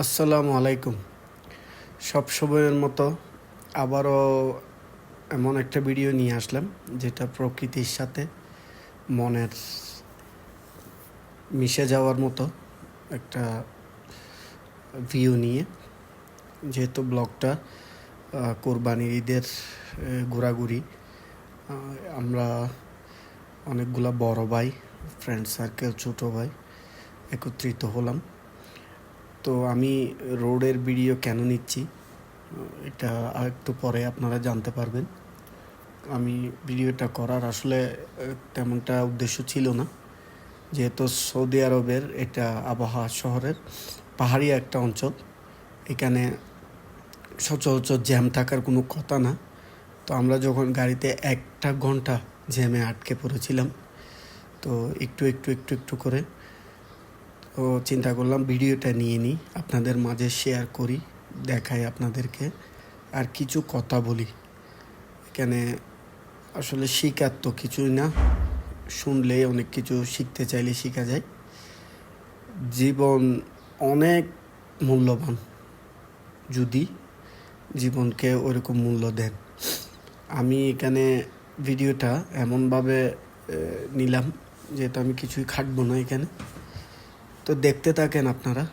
আসসালামু আলাইকুম। সব সময়ের মতো আবারও এমন একটা ভিডিও নিয়ে আসলাম, যেটা প্রকৃতির সাথে মনের মিশে যাওয়ার মতো একটা ভিউ নিয়ে। যেহেতু ব্লগটা কোরবানির ঈদের ঘোরাঘুরি আমরা অনেকগুলা বড় ভাই ফ্রেন্ড সার্কেল ছোটো ভাই একত্রিত হলাম। তো আমি রোডের ভিডিও কেন নিচ্ছি? এটা একটু পরে আপনারা জানতে পারবেন। আমি ভিডিওটা করার আসলে তেমনটা উদ্দেশ্য ছিল না। যেহেতু সৌদি আরবের এটা আবহাওয়া শহরের পাহাড়ি একটা অঞ্চল, এখানে সচরাচর জ্যাম থাকার কোনো কথা না। তো আমরা যখন গাড়িতে একটা ঘণ্টা জ্যামে আটকে পড়েছিলাম, তো একটু একটু একটু একটু করে তো চিন্তা করলাম ভিডিওটা নিয়ে নিই। আপনাদের মাঝে শেয়ার করি, দেখাই আপনাদেরকে। আর কিছু কথা বলি। এখানে আসলে শিকার তো কিছুই না। শুনলে অনেক কিছু শিখতে চাইলে শেখা যায়। জীবন অনেক মূল্যবান। যদি জীবনকে ওরকম মূল্য দেন। আমি এখানে ভিডিওটা এমনভাবে নিলাম যেহেতু আমি কিছুই খাটবো না এখানে। তো দেখতে থাকেন আপনারা,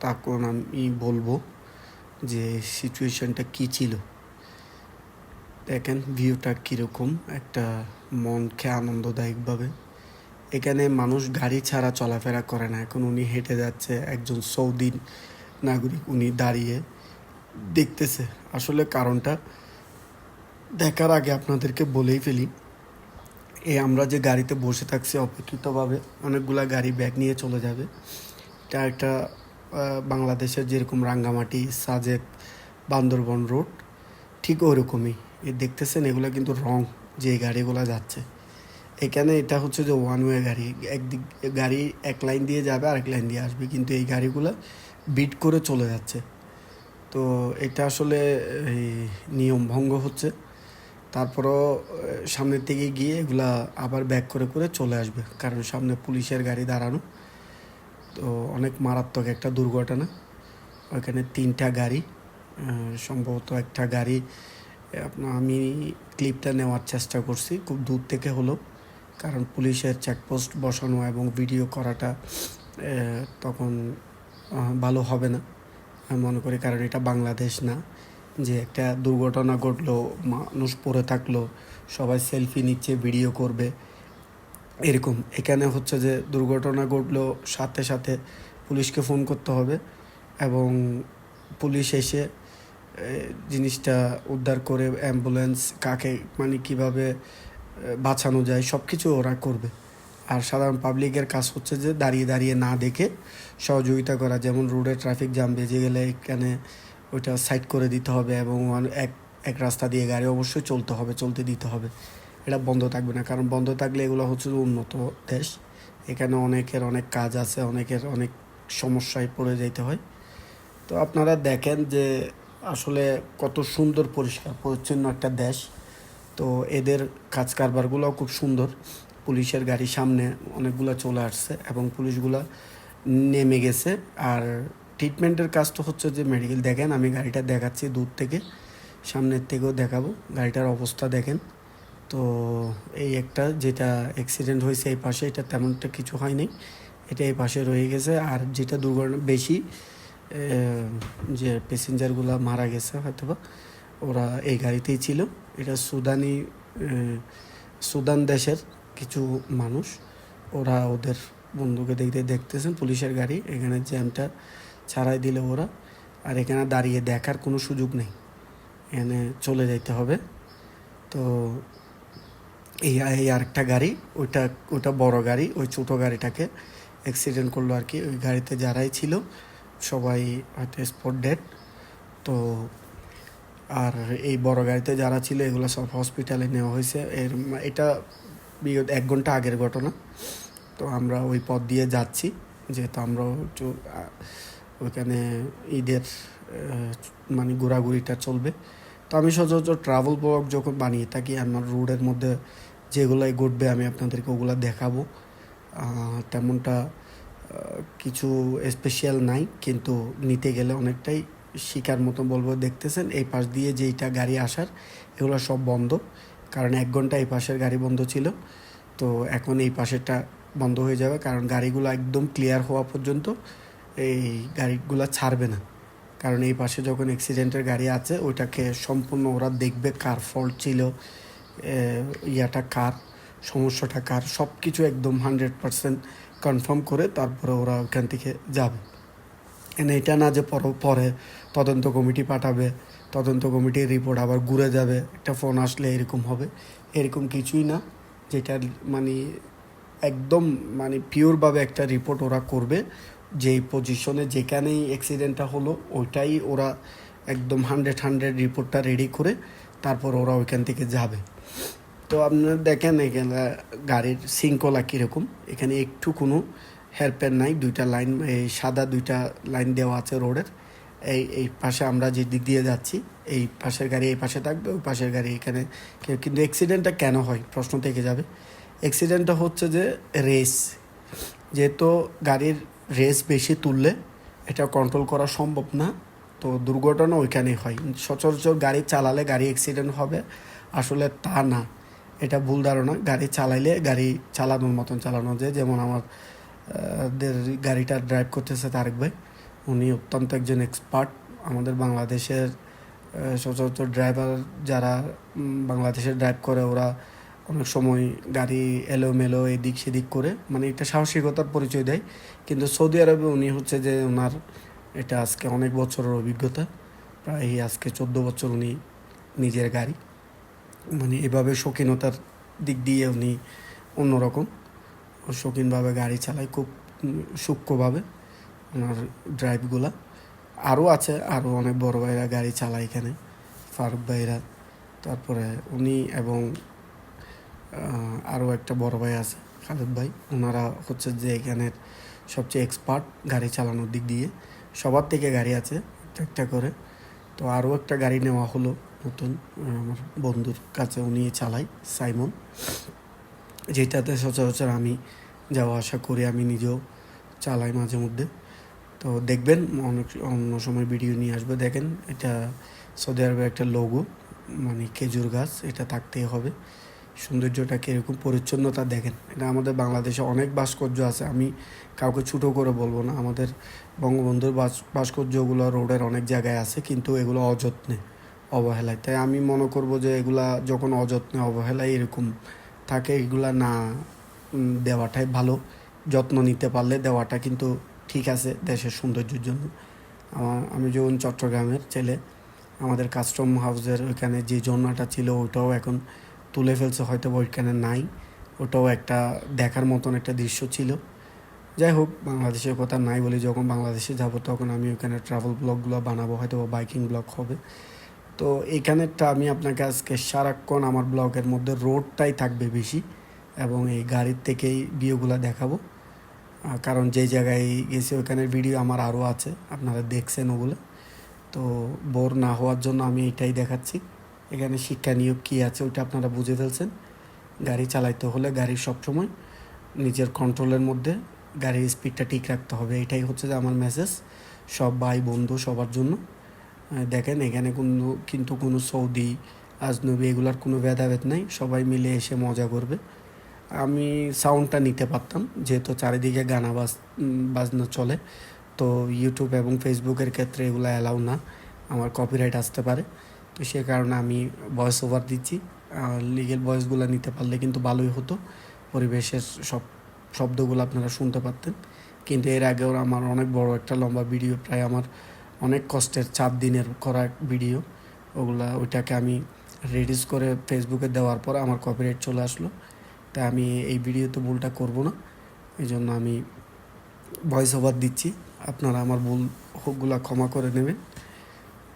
তখন আমি বলব যে সিচুয়েশনটা কী ছিল। দেখেন ভিউটা কীরকম, একটা মনকে আনন্দদায়কভাবে। এখানে মানুষ গাড়ি ছাড়া চলাফেরা করে না। এখন উনি হেঁটে যাচ্ছে, একজন সৌদি নাগরিক উনি দাঁড়িয়ে দেখতেছে। আসলে কারণটা দেখার আগে আপনাদেরকে বলেই ফেলি এই আমরা যে গাড়িতে বসে থাকছি অপেক্ষিতভাবে, অনেকগুলা গাড়ি ব্যাগ নিয়ে চলে যাবে। এটা একটা বাংলাদেশের যেরকম রাঙ্গামাটি, সাজেক, বান্দরবন রোড, ঠিক ওরকমই। এ দেখতেছেন, এগুলো কিন্তু রং যে গাড়িগুলো যাচ্ছে। এখানে এটা হচ্ছে যে ওয়ান ওয়ে গাড়ি। একদিক, গাড়ি এক লাইন দিয়ে যাবে, আরেক লাইন দিয়ে আসবে। কিন্তু এই গাড়িগুলো বিট করে চলে যাচ্ছে। তো এটা আসলে নিয়ম ভঙ্গ হচ্ছে। তারপরও সামনের দিকে গিয়ে এগুলা আবার ব্যাক করে করে চলে আসবে। কারণ সামনে পুলিশের গাড়ি দাঁড়ানো। তো অনেক মারাত্মক একটা দুর্ঘটনা। ওইখানে তিনটা গাড়ি সম্ভবত একটা গাড়ি আপনার আমি ক্লিপটা নেওয়ার চেষ্টা করছি, খুব দূর থেকে হলো কারণ পুলিশের চেকপোস্ট বসানো এবং ভিডিও করাটা তখন ভালো হবে না। আমি মনে করি কারণ এটা বাংলাদেশ না। যে একটা দুর্ঘটনা ঘটলো, মানুষ পড়ে থাকল, সবাই সেলফি নিচ্ছে ভিডিও করবে, এরকম। এখানে হচ্ছে যে দুর্ঘটনা ঘটলো, সাথে সাথে পুলিশকে ফোন করতে হবে এবং পুলিশ এসে জিনিসটা উদ্ধার করে অ্যাম্বুলেন্স কাকে মানে কীভাবে বাঁচানো যায় সব কিছু ওরা করবে। আর সাধারণ পাবলিকের কাজ হচ্ছে যে দাঁড়িয়ে দাঁড়িয়ে না দেখে সহযোগিতা করা, যেমন রোডে ট্রাফিক জ্যাম বেজে গেলে এখানে ওইটা সাইড করে দিতে হবে এবং এক এক রাস্তা দিয়ে গাড়ি অবশ্যই চলতে হবে, চলতে দিতে হবে। এটা বন্ধ থাকবে না, কারণ বন্ধ থাকলে এগুলো হচ্ছে উন্নত দেশ। এখানে অনেকের অনেক কাজ আছে, অনেকের অনেক সমস্যায় পড়ে যেতে হয়। তো আপনারা দেখেন যে আসলে কত সুন্দর পরিষ্কার, পরিচ্ছন্ন একটা দেশ। তো এদের কাজ কারবারগুলোও খুব সুন্দর। পুলিশের গাড়ি সামনে অনেকগুলো চলে আসছে এবং পুলিশগুলো নেমে গেছে। আর ট্রিটমেন্টের কাজ তো হচ্ছে যে মেডিকেল দেখেন, আমি গাড়িটা দেখাচ্ছি দূর থেকে, সামনের থেকেও দেখাবো, গাড়িটার অবস্থা দেখেন। তো এই একটা যেটা অ্যাক্সিডেন্ট হয়েছে এই পাশে, এটা তেমনটা কিছু হয়নি, এটা এই পাশে রয়ে গেছে। আর যেটা দুর্ঘটনা বেশি যে প্যাসেঞ্জারগুলো মারা গেছে হয়তোবা, ওরা এই গাড়িতেই ছিল। এটা সুদানি সুদান দেশের কিছু মানুষ, ওরা ওদের বন্ধুকে দেখতে দেখতেছেন, পুলিশের গাড়ি, এখানে জ্যামটা ছাড়াই দিলে ওরা। আর এখানে দাঁড়িয়ে দেখার কোনো সুযোগ নেই। এখানে চলে যাইতে হবে। তো এই এই আরেকটা গাড়ি, ওইটা ওটা বড় গাড়ি, ওই ছোটো গাড়িটাকে অ্যাক্সিডেন্ট করল আর কি। ওই গাড়িতে যারাই ছিল, সবাই হয়তো স্পট ডেড তো আর এই বড় গাড়িতে যারা ছিল, এগুলো সব হসপিটালে নেওয়া হয়েছে। এর এটা বিগত এক ঘণ্টা আগের ঘটনা। তো আমরা ওই পথ দিয়ে যাচ্ছি। যেহেতু আমরা ওইখানে ঈদের মানে ঘোরাঘুরিটা চলবে। তো আমি সচরাচর ট্রাভেল ব্লগ যখন বানিয়ে থাকি, আমার রোডের মধ্যে যেগুলাই ঘটবে আমি আপনাদেরকে ওগুলো দেখাবো। তেমনটা কিছু স্পেশাল নাই, কিন্তু নিতে গেলে অনেকটাই শিকার মতো বলব। দেখতেছেন, এই পাশ দিয়ে যেইটা গাড়ি আসার, এগুলো সব বন্ধ। কারণ এক ঘণ্টা এই পাশের গাড়ি বন্ধ ছিল। তো এখন এই পাশেরটা বন্ধ হয়ে যাবে, কারণ গাড়িগুলো একদম ক্লিয়ার হওয়া পর্যন্ত এই গাড়িগুলো ছাড়বে না। কারণ এই পাশে যখন অ্যাক্সিডেন্টের গাড়ি আছে, ওইটাকে সম্পূর্ণ ওরা দেখবে কার ফল্ট ছিল ইয়াটা কার, সমস্যাটা কার সব কিছু একদম হান্ড্রেড পারসেন্ট কনফার্ম করে তারপরে ওরা ওখান থেকে যাবে। এনে এটা না যে পর, পরে তদন্ত কমিটি পাঠাবে, তদন্ত কমিটির রিপোর্ট আবার ঘুরে যাবে, একটা ফোন আসলে এরকম হবে, এরকম কিছুই না। যেটা মানে একদম মানে পিওরভাবে একটা রিপোর্ট ওরা করবে যেই পজিশনে যেখানেই অ্যাক্সিডেন্টটা হলো, ওইটাই ওরা একদম হান্ড্রেড হান্ড্রেড রিপোর্টটা রেডি করে তারপর ওরা ওইখান থেকে যাবে। তো আপনারা দেখেন এখানে গাড়ির শৃঙ্খলা কীরকম। এখানে একটু কোনো হেল্পের নাই, দুইটা লাইন এই সাদা দুইটা লাইন দেওয়া আছে রোডের এই এই পাশে আমরা যে দিক দিয়ে যাচ্ছি, এই পাশের গাড়ি এই পাশে থাকবে, ওই পাশের গাড়ি এখানে কিন্তু অ্যাক্সিডেন্টটা কেন হয়? প্রশ্ন থেকে যাবে। অ্যাক্সিডেন্টটা হচ্ছে যে রেস যেহেতু গাড়ির রেস বেশি তুললে এটা কন্ট্রোল করা সম্ভব না। তো দুর্ঘটনা ওইখানেই হয়। সচরাচর গাড়ি চালালে গাড়ি অ্যাক্সিডেন্ট হবে, আসলে তা না। এটা ভুল ধারণা। গাড়ি চালাইলে গাড়ি চালানোর মতন চালানো যায়। যেমন আমার গাড়িটা ড্রাইভ করতেছে তারেক ভাই। উনি অত্যন্ত একজন এক্সপার্ট আমাদের বাংলাদেশের সচরাচর ড্রাইভার যারা বাংলাদেশে ড্রাইভ করে ওরা অনেক সময় গাড়ি এলোমেলো এদিক সেদিক করে মানে এটা সাহসিকতার পরিচয় দেয়। কিন্তু সৌদি আরবে উনি হচ্ছে যে ওনার এটা আজকে অনেক বছরের অভিজ্ঞতা, প্রায় আজকে চোদ্দ বছর উনি নিজের গাড়ি মানে এভাবে শৌখিনতার দিক দিয়ে উনি অন্যরকম। শৌখিনভাবে গাড়ি চালায় খুব সূক্ষ্মভাবে ওনার ড্রাইভগুলা। আরও আছে, আরও অনেক বড় ভাইরা গাড়ি চালায় এখানে, ফারুক ভাইরা, তারপরে উনি এবং আরও একটা বড় ভাই আছে, খালেদ ভাই। ওনারা হচ্ছে যে এখানের সবচেয়ে এক্সপার্ট গাড়ি চালানোর দিক দিয়ে। সবার থেকে গাড়ি আছে, একটা করে। তো আরও একটা গাড়ি নেওয়া হলো নতুন, আমার বন্ধুর কাছে উনি চালাই সাইমন। যেটাতে সচরাচর আমি যাওয়া আসা করি আমি নিজেও চালাই মাঝে মধ্যে। তো দেখবেন, অনেক অন্য সময় ভিডিও নিয়ে আসবে। দেখেন, এটা সৌদি আরবের একটা লোগো মানে খেজুর গাছ, এটা থাকতেই হবে। সৌন্দর্যটা কীরকম পরিচ্ছন্নতা দেখেন। এটা আমাদের বাংলাদেশে অনেক ভাস্কর্য আছে, আমি কাউকে ছোটো করে বলব না। আমাদের বঙ্গবন্ধুর ভাস, ভাস্কর্যগুলো রোডের অনেক জায়গায় আছে, কিন্তু এগুলো অযত্নে, অবহেলায়। তাই আমি মনে করব যে এগুলা যখন অযত্নে, অবহেলায় এরকম থাকে, এগুলা না দেওয়াটাই ভালো। যত্ন নিতে পারলে দেওয়াটা কিন্তু ঠিক আছে দেশের সৌন্দর্যের জন্য। আমার, আমি যখন চট্টগ্রামের ছেলে। আমাদের কাস্টম হাউসের ওইখানে যে ঝর্ণাটা ছিল ওটাও এখন তুলে ফেলছে হয়তো বা ওইখানে নাই। ওটাও একটা দেখার মতন একটা দৃশ্য ছিল। যাই হোক, বাংলাদেশের কথা নাই বলি যখন বাংলাদেশে যাব তখন আমি ওইখানে ট্রাভেল ব্লগগুলো বানাবো, হয়তো বা বাইকিং ব্লগ হবে। তো এইখানেরটা আমি আপনাকে আজকে সারাক্ষণ আমার ব্লগের মধ্যে রোডটাই থাকবে বেশি এবং এই গাড়ির থেকেই ভিউগুলো দেখাবো। কারণ যে জায়গায় গেছি ওইখানের ভিডিও আমার আরও আছে, আপনারা দেখছেন ওগুলো তো বোর না হওয়ার জন্য আমি এটাই দেখাচ্ছি। এখানে শিক্ষা নিয়োগ কী আছে ওটা আপনারা বুঝে ফেলছেন। গাড়ি চালাইতে হলে গাড়ি সবসময় নিজের কন্ট্রোলের মধ্যে গাড়ির স্পিডটা ঠিক রাখতে হবে। এটাই হচ্ছে যে আমার মেসেজ সব ভাই, বন্ধু, সবার জন্য। দেখেন, এখানে কোনো, কিন্তু কোনো সৌদি, আজনবী এগুলার কোনো ভেদাভেদ নাই। সবাই মিলে এসে মজা করবে। আমি সাউন্ডটা নিতে পারতাম, যেহেতু চারিদিকে গানা বাজ বাজনা চলে। তো ইউটিউব এবং ফেসবুকের ক্ষেত্রে এগুলো অ্যালাউ না। আমার কপিরাইট আসতে পারে। তো সে কারণে আমি ভয়েস ওভার দিচ্ছি। লিগেল ভয়েসগুলো নিতে পারলে কিন্তু ভালোই হতো। পরিবেশের সব শব্দগুলো আপনারা শুনতে পারতেন। কিন্তু এর আগেও আমার অনেক বড় একটা লম্বা ভিডিও প্রায় আমার অনেক কষ্টের চার দিনের করা ভিডিও ওগুলা ওইটাকে আমি রেডিউস করে ফেসবুকে দেওয়ার পর আমার কপিরাইট চলে আসলো। তাই আমি এই ভিডিওতে ভুলটা করব না। এই জন্য আমি ভয়েস ওভার দিচ্ছি। আপনারা আমার ভুল হোকগুলা ক্ষমা করে নেবেন।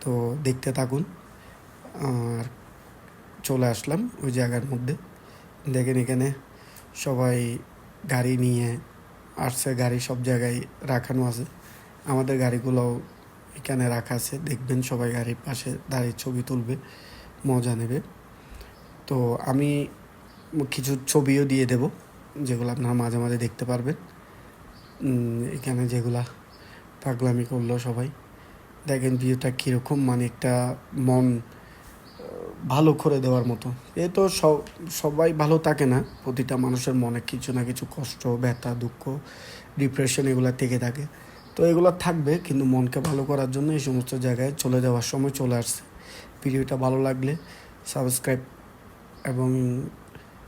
তো দেখতে থাকুন। আর চলে আসলাম ওই জায়গার মধ্যে। দেখেন এখানে সবাই গাড়ি নিয়ে আসছে, গাড়ি সব জায়গায় রাখানো আছে। আমাদের গাড়িগুলোও এখানে রাখা আছে। দেখবেন সবাই গাড়ির পাশে দাঁড়িয়ে ছবি তুলবে, মজা নেবে। তো আমি কিছু ছবিও দিয়ে দেব, যেগুলো আপনারা মাঝে মাঝে দেখতে পারবেন। এখানে যেগুলা পাগলামি করল সবাই। দেখেন ভিউটা কীরকম মানে একটা মন ভালো করে দেওয়ার মতো। এ তো সব- সবাই ভালো থাকে না। প্রতিটা মানুষের মনে কিছু না কিছু কষ্ট, ব্যথা, দুঃখ ডিপ্রেশন এগুলো থেকে থাকে। তো এগুলো থাকবে, কিন্তু মনকে ভালো করার জন্য এই সমস্ত জায়গায় চলে যাওয়ার সময় চলে আসছে। ভিডিওটা ভালো লাগলে সাবস্ক্রাইব এবং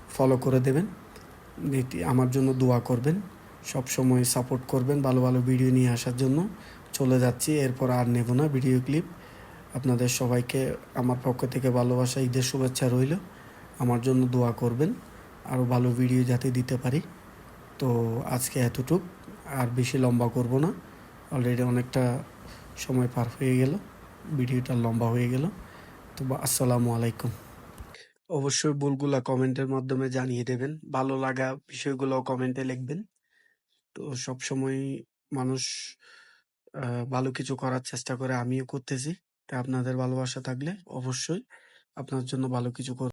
ফলো করে দেবেন। এটি আমার জন্য দোয়া করবেন। সব সময় সাপোর্ট করবেন ভালো ভালো ভিডিও নিয়ে আসার জন্য। চলে যাচ্ছি, এরপর আর নেব না ভিডিও ক্লিপ আপনাদের সবাইকে আমার পক্ষ থেকে ভালোবাসা, ঈদের শুভেচ্ছা রইল। আমার জন্য দোয়া করবেন আরও ভালো ভিডিও যাতে দিতে পারি। তো আজকে এতটুক, আর বেশি লম্বা করব না। অলরেডি অনেকটা সময় পার হয়ে গেল, ভিডিওটা লম্বা হয়ে গেল। তো আসসালামু আলাইকুম। অবশ্যই ভুলগুলা কমেন্টের মাধ্যমে জানিয়ে দেবেন। ভালো লাগা বিষয়গুলো কমেন্টে লিখবেন। তো সব সময় মানুষ ভালো কিছু করার চেষ্টা করে আমিও করতেছি। আপনাদের ভালোবাসা থাকলে অবশ্যই আপনার জন্য ভালো কিছু কর